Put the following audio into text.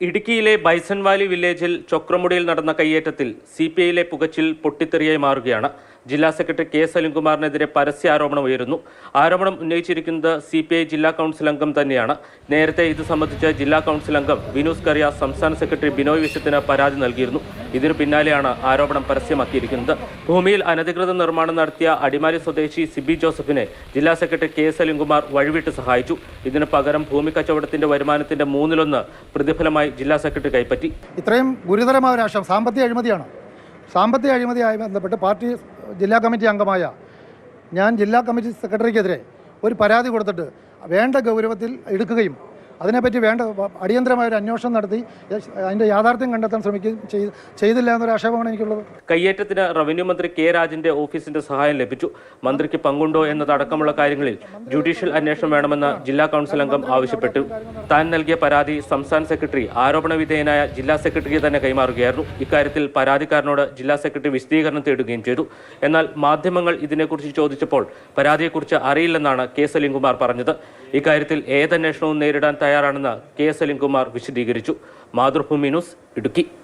ഇടുക്കിയിലെ ബൈസൺവാലി വില്ലേജിൽ ചൊക്രമുടിയിൽ നടന്ന കയ്യേറ്റത്തിൽ സി പി ഐയിലെ പുകച്ചിൽ പൊട്ടിത്തെറിയായി മാറുകയാണ്. ജില്ലാ സെക്രട്ടറി കെ എസ് സലിംകുമാറിനെതിരെ പരസ്യ ആരോപണം ഉയരുന്നു. ആരോപണം ഉന്നയിച്ചിരിക്കുന്നത് സി പി ഐ ജില്ലാ കൗൺസിൽ അംഗം തന്നെയാണ്. നേരത്തെ ഇത് സംബന്ധിച്ച് ജില്ലാ കൗൺസിൽ അംഗം വിനൂസ് കറിയ സംസ്ഥാന സെക്രട്ടറി ബിനോയ് വിശ്വത്തിന് പരാതി നൽകിയിരുന്നു. ഇതിനു പിന്നാലെയാണ് ആരോപണം പരസ്യമാക്കിയിരിക്കുന്നത്. ഭൂമിയിൽ അനധികൃത നിർമ്മാണം നടത്തിയ അടിമാലി സ്വദേശി സിബി ജോസഫിനെ ജില്ലാ സെക്രട്ടറി കെ എസ് സലിംകുമാർ വഴിവിട്ട് സഹായിച്ചു. ഇതിന് പകരം ഭൂമി കച്ചവടത്തിന്റെ വരുമാനത്തിന്റെ മൂന്നിലൊന്ന് പ്രതിഫലമായി ജില്ലാ സെക്രട്ടറി കൈപ്പറ്റി. ഇത്രയും ഗുരുതരമായ ഒരു സാമ്പത്തിക അഴിമതിയാണ്? സാമ്പത്തിക അഴിമതിയായി ബന്ധപ്പെട്ട് പാർട്ടി ജില്ലാ കമ്മിറ്റി അംഗമായ ഞാൻ ജില്ലാ കമ്മിറ്റി സെക്രട്ടറിക്കെതിരെ ഒരു പരാതി കൊടുത്തിട്ട് വേണ്ട ഗൗരവത്തിൽ എടുക്കുകയും അതിനെപ്പറ്റി വേണ്ട അടിയന്തരമായ ഒരു അന്വേഷണം നടത്തി. അതിന്റെ യാഥാർത്ഥ്യം കണ്ടെത്താൻ ശ്രമിക്കുകയും ചെയ്തില്ല എന്നൊരു ആക്ഷേപമാണ് എനിക്കുള്ളത്. കയ്യേറ്റത്തിന് റവന്യൂ മന്ത്രി കെ രാജന്റെ ഓഫീസിന്റെ സഹായം ലഭിച്ചു. മന്ത്രിക്ക് പങ്കുണ്ടോ എന്നതടക്കമുള്ള കാര്യങ്ങളിൽ ജുഡീഷ്യൽ അന്വേഷണം വേണമെന്ന് ജില്ലാ കൗൺസിൽ അംഗം ആവശ്യപ്പെട്ടു. താൻ നൽകിയ പരാതി സംസ്ഥാന സെക്രട്ടറി ആരോപണ വിധേയനായ ജില്ലാ സെക്രട്ടറിക്ക് തന്നെ കൈമാറുകയായിരുന്നു. ഇക്കാര്യത്തിൽ പരാതിക്കാരനോട് ജില്ലാ സെക്രട്ടറി വിശദീകരണം തേടുകയും ചെയ്തു. എന്നാൽ മാധ്യമങ്ങൾ ഇതിനെക്കുറിച്ച് ചോദിച്ചപ്പോൾ പരാതിയെക്കുറിച്ച് അറിയില്ലെന്നാണ് കെ സലിംകുമാർ പറഞ്ഞത്. ഇക്കാര്യത്തിൽ ഏതന്വേഷണവും നേരിടാൻ തയ്യാറാണെന്ന് കെ സലിംകുമാർ വിശദീകരിച്ചു. മാതൃഭൂമി ന്യൂസ് ഇടുക്കി.